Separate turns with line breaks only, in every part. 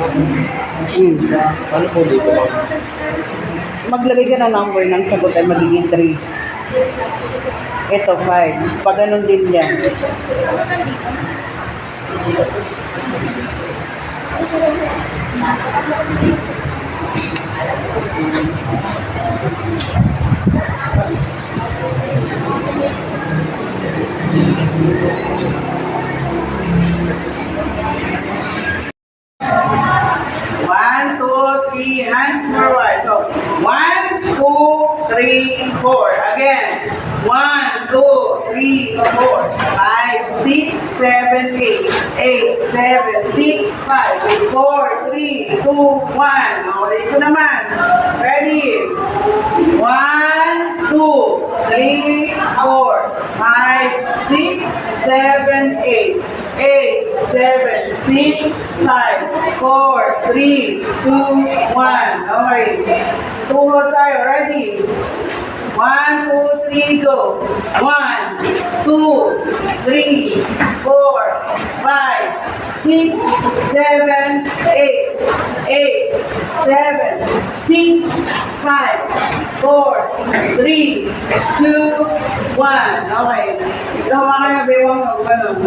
Hmm.
Ano po dito, ma'am?
Maglagay ka ng number ng sagot ay magiging 3. Ito, 5. Pag ganun din yan. One, 8, 7, 6, 5, 4, 3, 2, 1. O, ulit ko naman. Ready? 1, 2, 3, 4, 5, 6, 7, 8, 8, 7, 6, 5, 4, 3, 2, 1. Okay. Tuhod tayo. Ready? One, two, three, go. One, two, three, four, six, seven, eight. Eight, seven, six, five, four, three, two, one. Okay. Mga kayo, bewang mo. Ganun.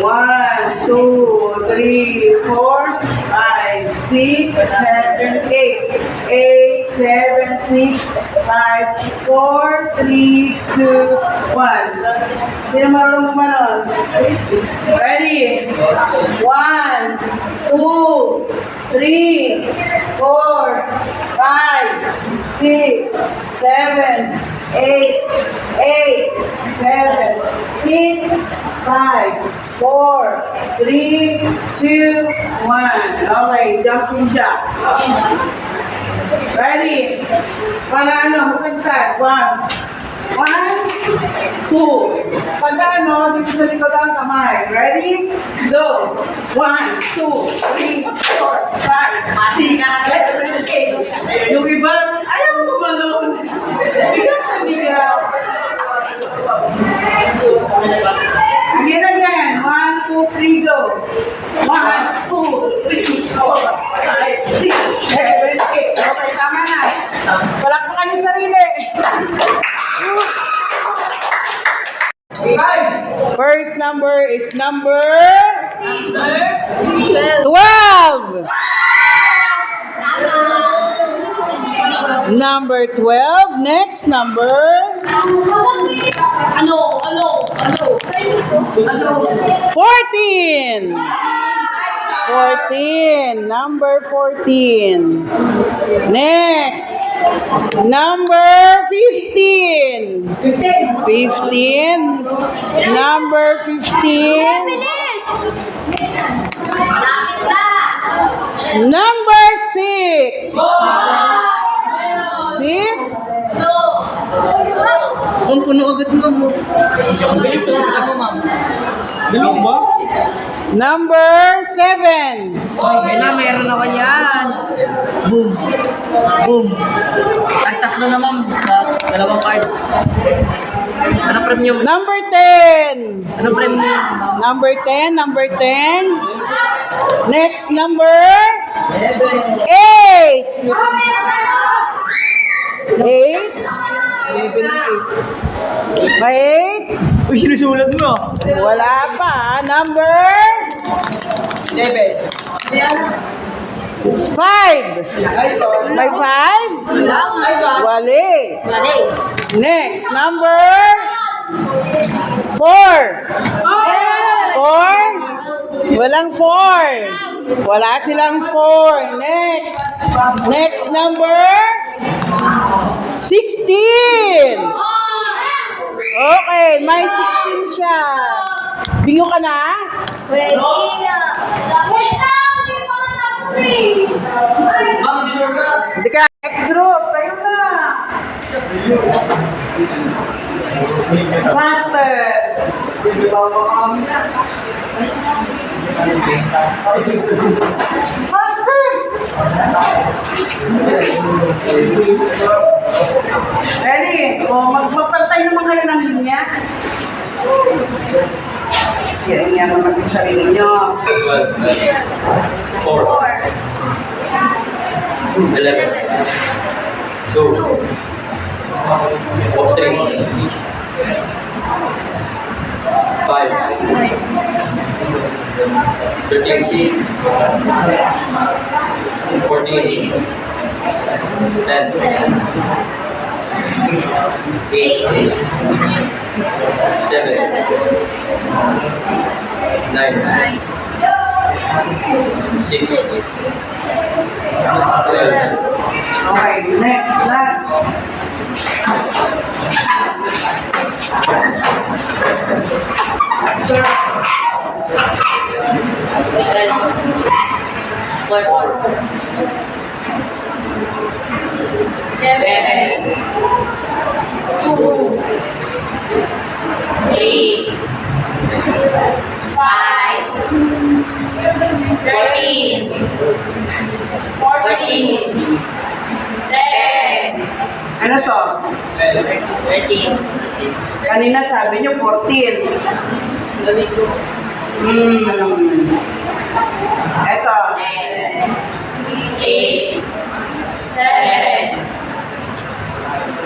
One, two, three, four, five, six, seven, eight. Eight, seven, six, five, four, three, two, one. Sino marunong gumanon? Ready? One, two, three, four, five, six, seven, eight, eight, seven, six, five, four, three, two, one. Okay, jumping jack. Ready? Para ano, magkagtag. One. One, two. Pag ano, dito sa likod ang kamay. Ready? Go. One, two, three, four, five, six, seven, eight. Yung iba, ayaw ko. Bigat na bigat. Again, again. One, two, three, go. One, two, three, four, five, six, seven, eight. Okay, tama na. Palakpakan yung sarili. First number is number 12. Number 12. Next number
Ano? Ano? Ano? Ano?
14. 14. Number 14. Next. Number 15. 15. Number 15.
Bilis! Lapit na!
Number 6. 6.
Ang puno agad mo mo. Bilis ang agad mo, ma'am. Bilis ba?
Number 7.
Ay, na, meron ako yan. Boom. Boom. At tatlo na, ma'am. Sa dalawang card. Ano premium?
Number 10.
Ano premium?
Number 10. Number 10. Next number 8. 8. May 8.
Uy, sinusulat mo.
Wala pa. Number?
11.
It's 5. May 5? Wali. Next, number? 4. 4? Walang 4. Wala silang 4. Next. Next number? 16. Okay, may 16 siya. Bingo ka na?
Pwede na. Wait lang! Hindi pa
ka.
Hindi ka. Next group, kayo na. Master. Master. Ready? O, mag magpantay naman kayo ng linya.
Yan, yan naman yung sarili nyo.
Four.
Four.
Eleven. Two. Three. Five. Thirteen. Fourteen. Ten. Eight. Seven. Nine. Six. Twelve.
Okay, next, last.
Forty. Ten.
Ano to?
Thirteen.
Kanina sabi niyo 14. Galing ko. Hmm. Eto.
Eight. Seven.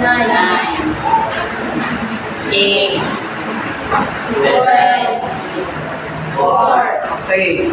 Nine. Six. Twelve. Four.
Three.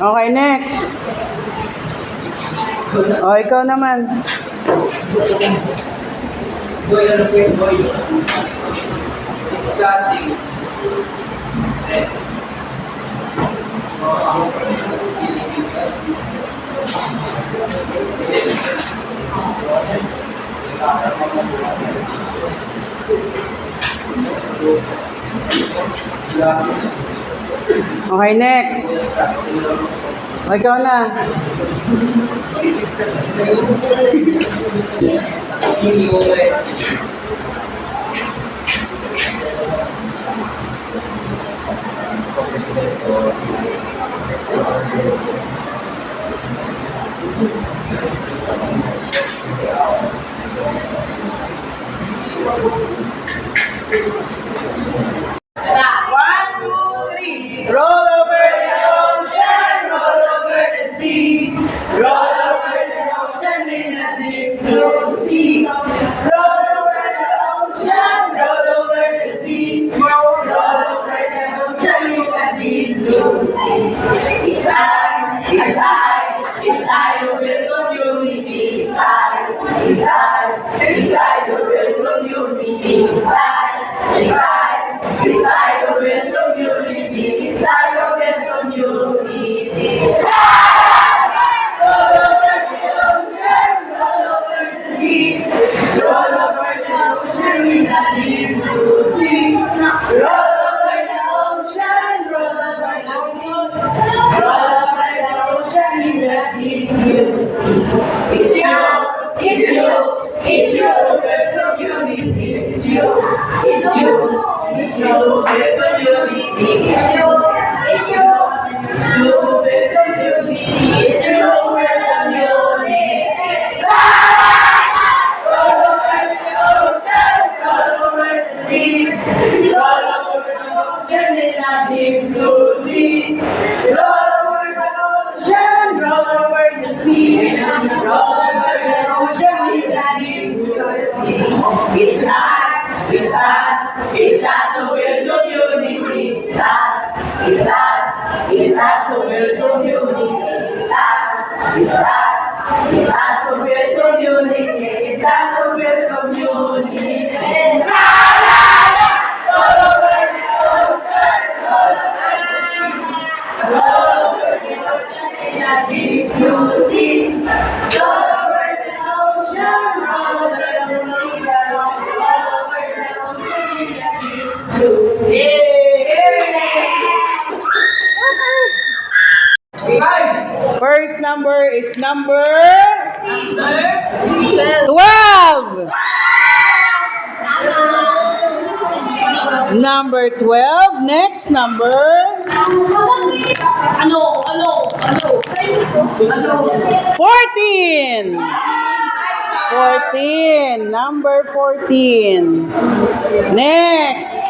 Okay, next. O, oh, ikaw naman.
Thank you.
Okay, next. O, ikaw na. Thank you. It's us, it's us, it's us who will do unity. It's us, it's us, it's us who will do you It's us, it's us.
Number is number 12. Number 12. Next number
Ano? Ano? Ano? Ano?
14. 14. Number 14. Next.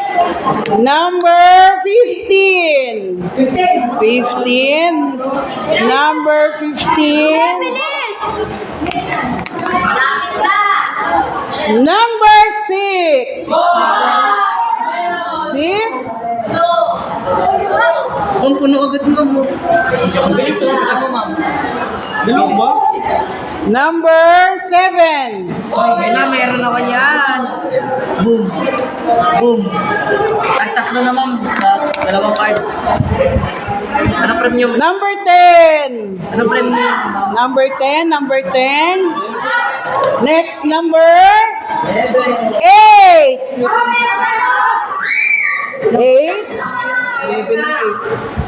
Number 15. 15. Number 15.
Bilis! Lapit na!
Number 6. 6.
Ang puno agad mo mo. Ang bilis. Ano ma'am? Bilog ba?
Number 7.
Ay, na, meron ako yan. Boom. Boom. At tatlo na ma'am. Sa dalawang card. Ano premium?
Number 10.
Ano premium?
Number 10. Number 10. Next number 8. 8.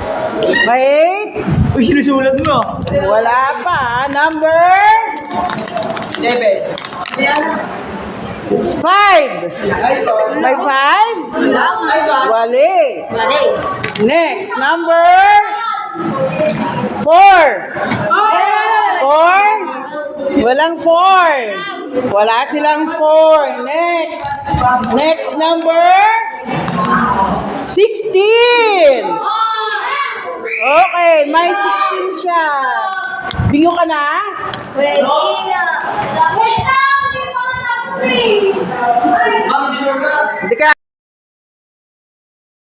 Ba 8?
Uy, sinusulat mo ah.
Wala pa. Number
11.
It's 5. May 5? Wali.
Mali.
Next, number 4. 4? Walang 4. Wala silang 4. Next. Next number 16. Okay, may 16 siya. Bingo ka na?
Pwede na. Wait lang! Di pa ako free!
Ma'am, dinner ka.